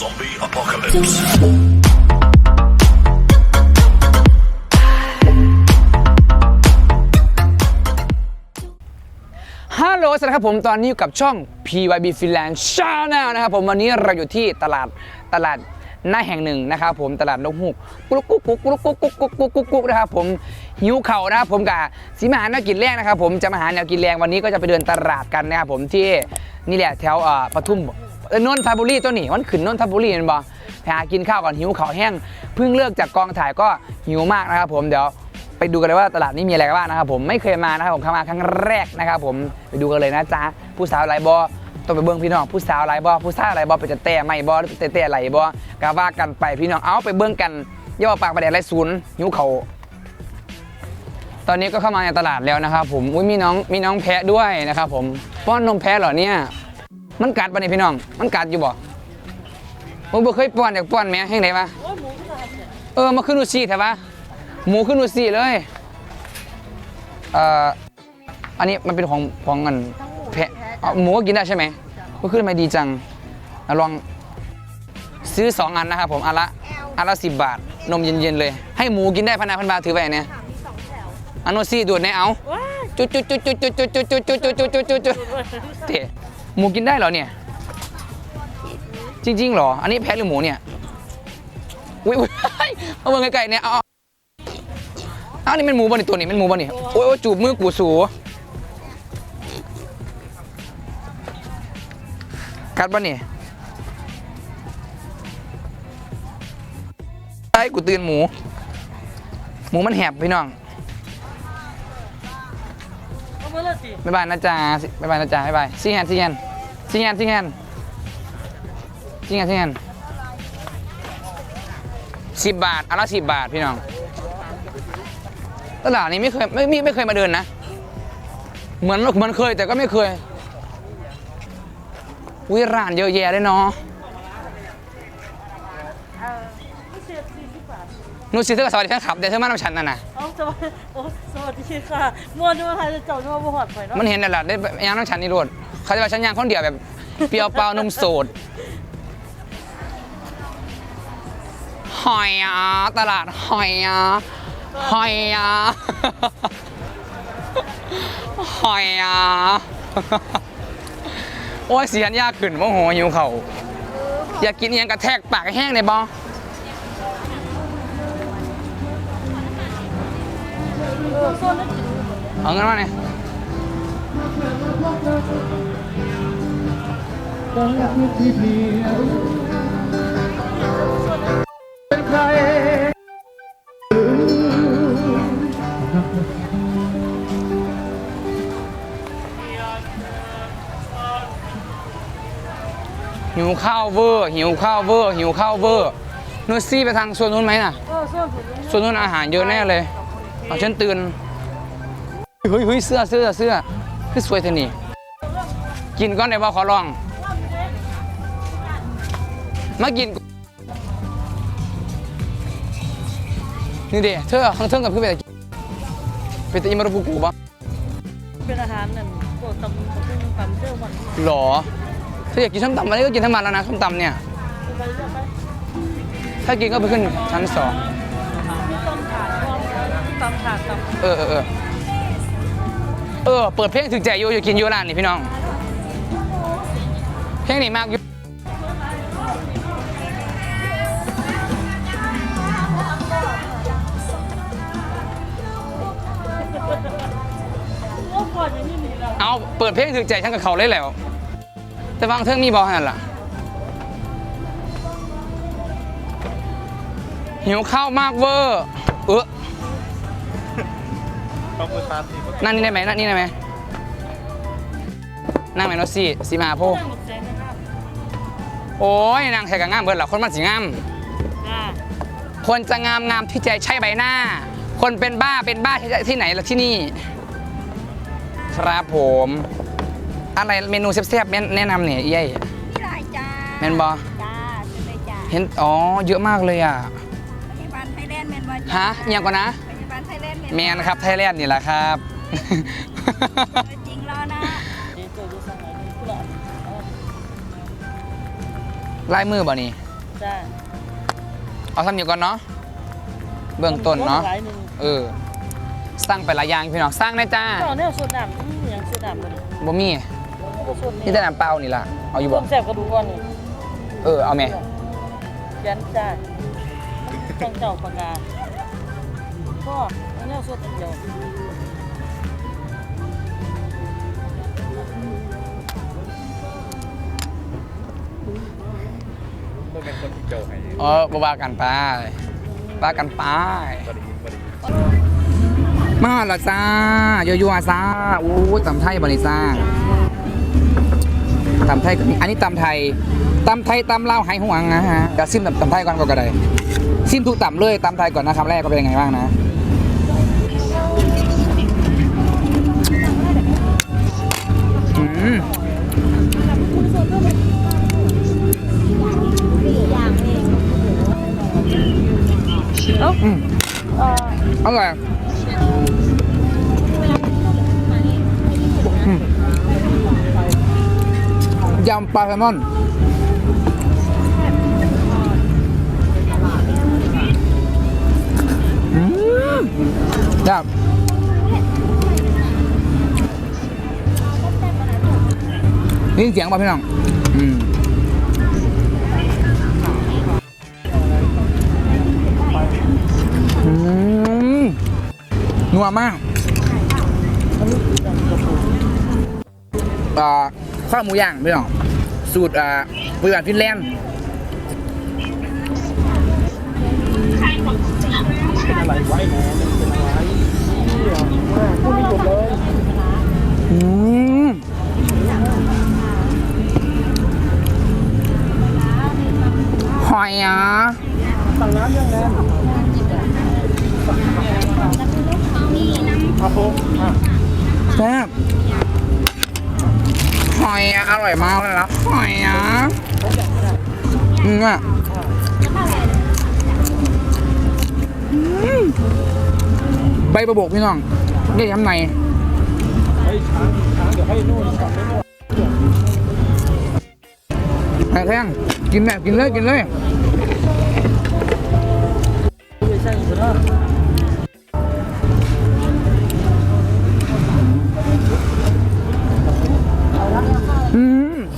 Zombie apocalypse. ฮัลโหลสวัสดีครับผมตอนนี้อยู่กับช่อง PYB Finland Channel นะครับผมวันนี้เราอยู่ที่ตลาดตลาดหน้าแห่งหนึ่งนะครับผมตลาดนกฮูกกุ๊กกุ๊กกุ๊กกุ๊กกุ๊กกุ๊กกุ๊กกุ๊กกุ๊กกุ๊กนะครับผมหิวเข่านะครับผมกับสีมาหาแนวกินแรงนะครับผมจะมาหาแนวกินแรงวันนี้ก็จะไปเดินตลาดกันนะครับผมที่นี่แหละแถวเอ่อปทุม เออนนทบุรีตัวนี้มันขึ้นนนทบุรีเห็นบ่ไปหากินข้าวก่อนหิวเขาแห้งเพิ่งเลิกจากกองถ่ายก็หิวมากนะครับผมเดี๋ยวไปดูกันเลยว่าตลาดนี้มีอะไรกันบ้างนะครับผมไม่เคยมานะครับผมเข้ามาครั้งแรกนะครับผมไปดูกันเลยนะจ๊ะผู้สาวไรบอต้องไปเบิ้งพี่น้องผู้สาวไรบอผู้สาวไรบอไปจะแต่ไม่บอหรือแต่แต่ไรบอกาว่ากันไปพี่น้องเอาไปเบิ้งกันย่าว่าปากประเดี๋ยวไรศูนย์หิวเขาตอนนี้ก็เข้ามาในตลาดแล้วนะครับผมอุ้ยมีน้องมีน้องแพะด้วยนะครับผมป้อนนมแพะเหรอเนี่ย มันกัดปะเนี่ยพี่น้อง มันกัดอยู่บ่ผมบ่เคยป้อนอยากป้อนแม่แห้งไหนวะเออมาขึ้นดูซีแถวะหมูขึ้นดูสิเลยเอ่ออันนี้มันเป็นของของเงินแพะเอาหมูก็กินได้ใช่ไหมก็ขึ้นมาดีจังอะลองซื้อ 2 อันนะครับผมอันละอันละสิบบาท นมเย็นๆเลย ให้หมูกินได้พันนาพันบาทถือไปเนี่ยอันโนซี่ดูดในเอาจุดจุดจุดจุดจุดจุดจุดจุดจุดจุดจุดจุดจุดจุดเตะ หมูกินได้เหรอเนี่ย จริงๆเหรอ อันนี้แพะหรือหมูเนี่ย อุ้ยอุ้ยเอาเบิ่งไกลๆเนี่ย เอาอ้าวนี่มันหมูบ่นี่ตัวนี้มันหมูบ่นี่โอ้ยโอ้ยจูบมือกูสูกัดบ่นี่ไอ้กูตื่นหมู หมูมันแหบพี่น้องเอามาเลยสิบ๊ายบายนะจ๊ะบ๊ายบายนะจ๊ะบ๊ายบายซีแฮนซีแฮน ซีแฮนซีแฮนซีแฮนซีแฮนสิบบาทอันละสิบบาทพี่น้องตลาดนี้ไม่เคยไม่ไม่ไม่เคยมาเดินนะ เหมือนเหมือนเคยแต่ก็ไม่เคยวิร้านเยอะแยะเลยเนาะไม่เสียสี่สิบบาทนูสิเธอก็สวัสดีครับเดี๋ยวเธอมาทำฉันน่ะนะเอาสวัสดีโอ้สวัสดีค่ะมัวนัวใครจะเจ้านัวบ่หอดไปเนาะมันเห็นนั่นแหละได้ยางน้ำฉันนี่รวด เขาจะว่าฉันยางคนเดียวแบบ เปรียวเปล่านมโสดหอยอะตลาดหอยอะหอยอะหอยอะโอ้ยเสียนยากขึ้นโมโหหิวเขาอยากกินยังกระแทกปากแห้งเลยบอเออโซนนั้นกินเอา เงินมาเนี่ยหิวข้าวเวอร์หิวข้าวเวอร์หิวข้าวเวอร์นูซี่ไปทางส่วนนู้นไหมน่ะส่วนนู้นอาหารเยอะแน่เลยเอาฉันตื่นเฮ้ยเฮ้ยเสื้อเสื้อเสื้อคือสวยเท่นี่กินก้อนได้บ่ขอลอง มากิน นี่เด้เธอข้างเทิงกับคือเป็นเป็นตะอิมารุกุกุบ่เป็นอาหารนั่นพวกตำตำตำเจ้ามันหรอถ้าอยากกินส้มตำวันนี้ก็กินทั้งวันแล้วนะส้มตำเนี่ย ไปเรื่อยไปถ้ากินก็ไปขึ้นชั้นสองมีต้มถาดพร้อมตำถาดตำเออเออเออเออ เปิดเพลงถึงใจอยู่อยู่กินอยู่ร้านนี่พี่น้อง เพลงนี้มากอยู่ เอาเปิดเพลงถึงใจฉันกับเขาเลยแหล้ว แต่บางเทิงมีบอขนาดล่ะ หิวข้าวมากเวอร์เออต้องมือตาสีนั่งนี่ได้ไหมนั่งนี่ได้ไหมนั่งไหมโนตซี่สีมาโพนั่งหมดแสงนะครับโอ้ยนางใส่กับงามเบิร์ดเหรอคนมันสีงามอ่าคนจะงามงามที่ใจใช่ใบหน้า คนเป็นบ้าเป็นบ้าที่ที่ไหนล่ะที่นี่ ครับผม อะไรเมนูแซ่บๆแนะแนะนำเนี่ยเย้ยไม่ได้จ้าแมนบอจ้าจะไปจ้าเห็นอ๋อเยอะมากเลยอะพยาบาลไทยแลนด์แมนบอจ้าฮะอิหยังก่อนนะพยาบาลไทยแลนด์แมนแมนครับไทยแลนด์นี่แหละครับ ตัวจริงแล้วนะเดี๋ยวเจอดูสักหน่อยหนึงกูหลอดลายมือบ่นี่เจ้าเอาทำอยู่ก่อนเนาะเบื้องต้นเนาะหลายหนึ่งเออ สร้างไปหลายอย่างพี่น้องสร้างได้จ้าก็เนี่ยสูตรดำอืมอย่างสูตรดำเลยบ่มีก็สูตรนี่นี้แต่น้ำเปล่านี่ล่ะเอาอยู่ต้บ่มแซ่บกระดูกก่อนนี่เออเอาแม่ยันจ้าต้องเจ้าปากกาก็อันนี้สูตรเดียวมันเป็นคนที่เจ้าให้เออบ่ว่ากันไปว่ากันไปบริบริ มาละจ้ายั่วๆซ่าโอ้ยตำไทยบริซ่าตำไทยก็มีอันนี้ตำไทยตำไทยตำลาวไหห่วงนะฮะกะซิมตำตำไทยก่อนก็กระไดซิมทุกตำเลยตำไทยก่อนนะคำแรกก็เป็นยังไงบ้างนะอืมเอ้าอืมเอ่ออร่อย ยำปลาแซลมอนครับได้ยินเสียงป่ะพี่น้อง อืมอืมนัวมากอ่า ข้าวหมูย่างพี่น้องสูตรอ่าบริษัทฟินแลนด์อืมหอยอะแซ่บ อยอะอร่อยมากเลยนะหอยอะอืมอะใบประบกพี่น้องได้ทำไงไอ้แท่งกินแม่กินเลยกินเลย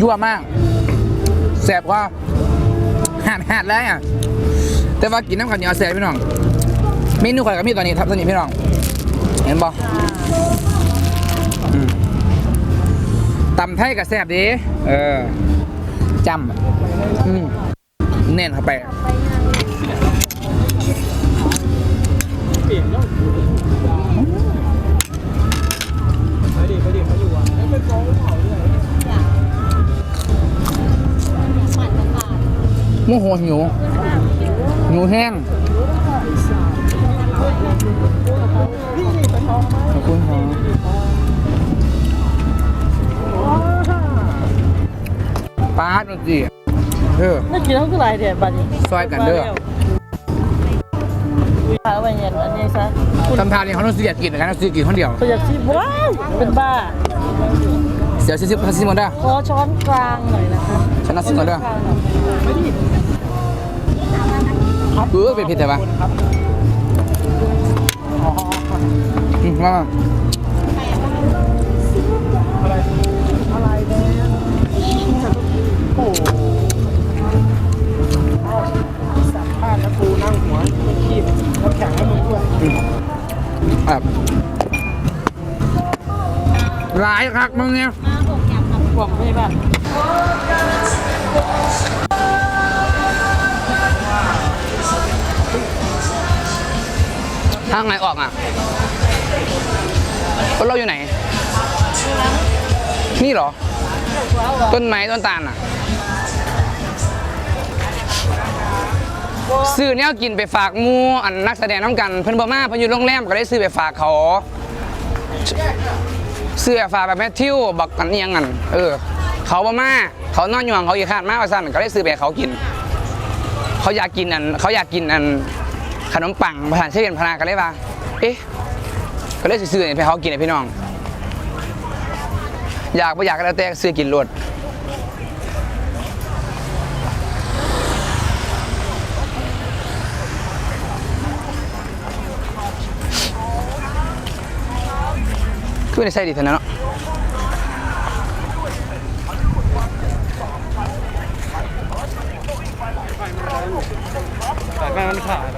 ยั่วมากแสบว่าหาดหาดแล้วอะแต่ว่ากินน้ำขันเหนียวแสบพี่น้องเมนูข่อยกับมีตอนนี้ทับสนิทพี่น้อง เห็นบ่ตำไทยกับแสบดีเออจำอืมเน่นเข้าไป โมโหหิวหิวแห้งขอบคุณครับปาดดนตรีเออน่ากินเท่าไหร่เดี๋ยวบัดนี้ซอยกันเด้อคุยพาไปเย็นอันนี้ซะคุณทำทานนี่เขาต้องเสียกินนะครับต้องเสียกินคนเดียวประหยัดชีพว้าวเป็นบ้า เสียซิซิซิมอนได้อขอช้อนกลางหน่อยนะคะฉันนัดซิมอนได้อกลางหน่อย ไม่ดิเออเป็นผิดแต่ปะอืมมามาอะไรอะไรเนี่ยโอ้โหสัมภาษณ์แล้วกูนั่งหัวไม่คีบน้ำแข็งให้มึงด้วยครับหลายคักมึงเนี่ยบอกไม่บ้า ทางไหนออกอะรถเราอยู่ไหน นี่เหรอ ต้นไม้ต้นตาลอะ ซื้อแนวกินไปฝากมูอันนักแสดงน้ำกัน เพิ่นบ่มาเพิ่นอยู่โรงแรมก็ได้ซื้อไปฝากเขา ซื้อไปฝากแบบแมทธิวบักอันนี้ยังอันเออ เขาบ่มาเขานอนอยู่ห้องเขาอีกคานมาว่าซั่นก็ได้ซื้อไปเขากิน เขาอยากกินอัน เขาอยากกินอัน ขนมปังประธานเชนพนากันเลยว่าเอ๊ะก็เลยซื้อให้เขากินให้พี่น้อง อยากบ่อยากก็แล้วแต่ซื้อกินรวดคือในไส้ดีเท่านั้นเนาะแต่แม่มันขาด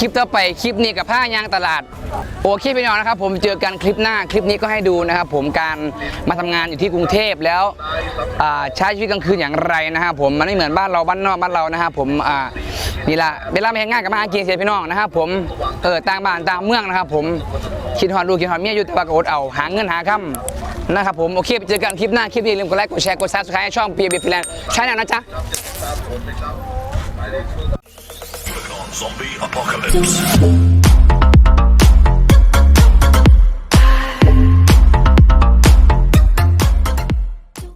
คลิปต่อไปคลิปนี้กับผ้ายางตลาด โอเคพี่น้องนะครับ ผมเจอกันคลิปหน้าคลิปนี้ก็ให้ดูนะครับ ผมการมาทำงานอยู่ที่กรุงเทพแล้วใช้ชีวิตกลางคืนอย่างไรนะครับผมมันไม่เหมือนบ้านเราบ้านนอกบ้านเรานะครับผมนี่ละเวลาไปทำงานกับมาหากินเสียพี่น้องนะครับ ผมเออต่างบ้านต่างเมืองนะครับ ผมคิดฮอดลูคิดฮอดเมียอยู่แต่ว่ากอดเอาหาเงินหาค่ำนะครับผมโอเคไปเจอกันคลิปหน้าคลิปนี้อย่าลืมกดไลค์กดแชร์กดซับสไครต์ให้ช่องปีบีฟิแลนด์ใช่แล้วนะจ๊ะ Zombie apocalypse.